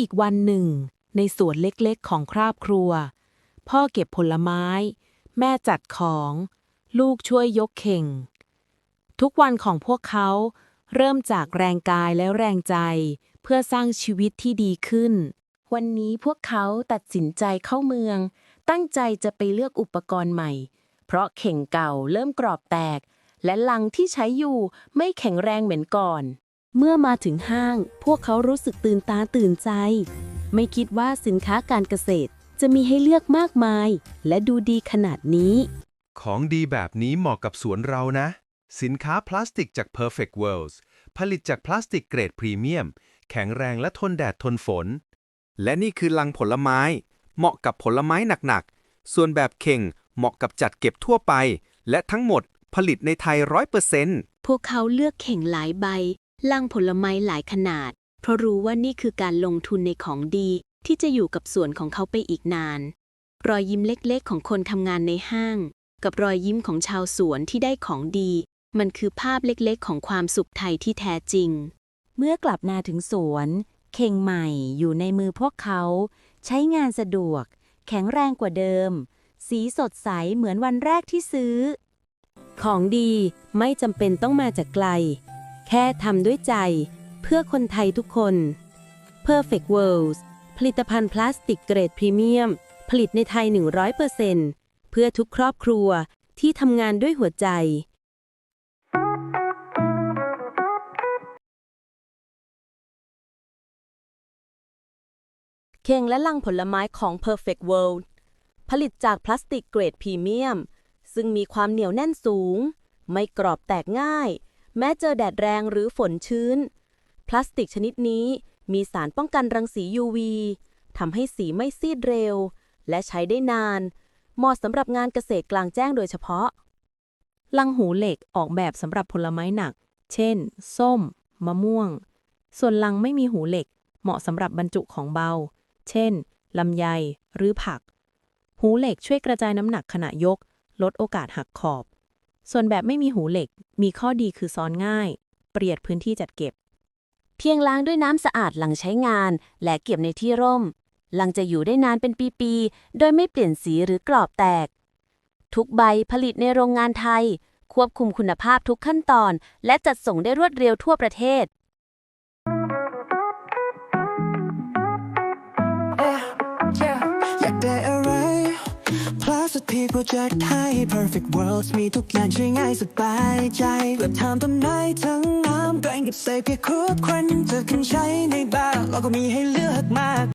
อีกวันหนึ่ง ในสวนเล็กๆ ของครอบครัว พ่อเก็บผลไม้ แม่จัดของ ลูกช่วยยกเข่ง ทุกวันของพวกเขาเริ่มจากแรงกายและแรงใจ เพื่อสร้างชีวิตที่ดีขึ้น วันนี้พวกเขาตัดสินใจเข้าเมือง ตั้งใจจะไปเลือกอุปกรณ์ใหม่ เพราะเข่งเก่าเริ่มกรอบแตก และลังที่ใช้อยู่ไม่แข็งแรงเหมือนก่อน เมื่อมาถึงห้าง พวกเขารู้สึกตื่นตาตื่นใจ ไม่คิดว่าสินค้าการเกษตรจะมีให้เลือกมากมาย และดูดีขนาดนี้ ของดีแบบนี้เหมาะกับสวนเรานะ สินค้าพลาสติกจาก Perfect Worlds ผลิตจากพลาสติกเกรดพรีเมียม แข็งแรงและทนแดดทนฝน และนี่คือลังผลไม้ เหมาะกับผลไม้หนักๆ ส่วนแบบเข่งเหมาะกับจัดเก็บทั่วไป และทั้งหมดผลิตในไทยร้อยเปอร์เซ็นต์พวกเขาเลือกเข่งหลายใบ ลังผลไม้หลายขนาด เพราะรู้ว่านี่คือการลงทุนในของดี ที่จะอยู่กับส่วนของเขาไปอีกนาน รอยยิ้มเล็กๆ ของคนทำงานในห้าง กับรอยยิ้มของชาวสวนที่ได้ของดี มันคือภาพเล็กๆ ของความสุขไทยที่แท้จริง เมื่อกลับนาถึงสวน เข่งใหม่อยู่ในมือพวกเขา ใช้งานสะดวก แข็งแรงกว่าเดิม สีสดใสเหมือนวันแรกที่ซื้อ ของดีไม่จำเป็นต้องมาจากไกล แค่ทำด้วยใจ เพื่อคนไทยทุกคน Perfect Worlds ผลิตภัณฑ์พลาสติกเกรดพรีเมียม ผลิตในไทย 100%เพื่อทุกครอบครัวที่ทำงานด้วยหัวใจ เข่งและลังผลไม้ของ Perfect World ผลิตจากพลาสติกเกรดพรีเมียม ซึ่งมีความเหนียวแน่นสูง ไม่กรอบแตกง่าย แม้เจอแดดแรงหรือฝนชื้น พลาสติกชนิดนี้มีสารป้องกันรังสี UV ทำให้สีไม่ซีดเร็ว และใช้ได้นาน เหมาะสำหรับงานเกษตรกลางแจ้งโดยเฉพาะ ลังหูเหล็กออกแบบสำหรับผลไม้หนัก เช่น ส้ม มะม่วง ส่วนลังไม่มีหูเหล็ก เหมาะสำหรับบรรจุของเบา เช่นลำไยหรือผัก หูเหล็กช่วยกระจายน้ำหนักขณะยก ลดโอกาสหักขอบ ส่วนแบบไม่มีหูเหล็ก มีข้อดีคือซ้อนง่ายเปรียดพื้นที่จัดเก็บ เพียงล้างด้วยน้ำสะอาดหลังใช้งาน และเก็บในที่ร่ม หลังจะอยู่ได้นานเป็นปีๆ โดยไม่เปลี่ยนสีหรือกรอบแตก ทุกใบผลิตในโรงงานไทย ควบคุมคุณภาพทุกขั้นตอน และจัดส่งได้รวดเร็วทั่วประเทศ Plastic People จัดให้ Perfect World มีทุกอย่างใช้ง่ายสบายใจเพื่อทำต้นไหนทั้งน้ำแปลงกับเศษแค่ครบครันเธอกันใช้ในบ้านเราก็มีให้เลือกมาก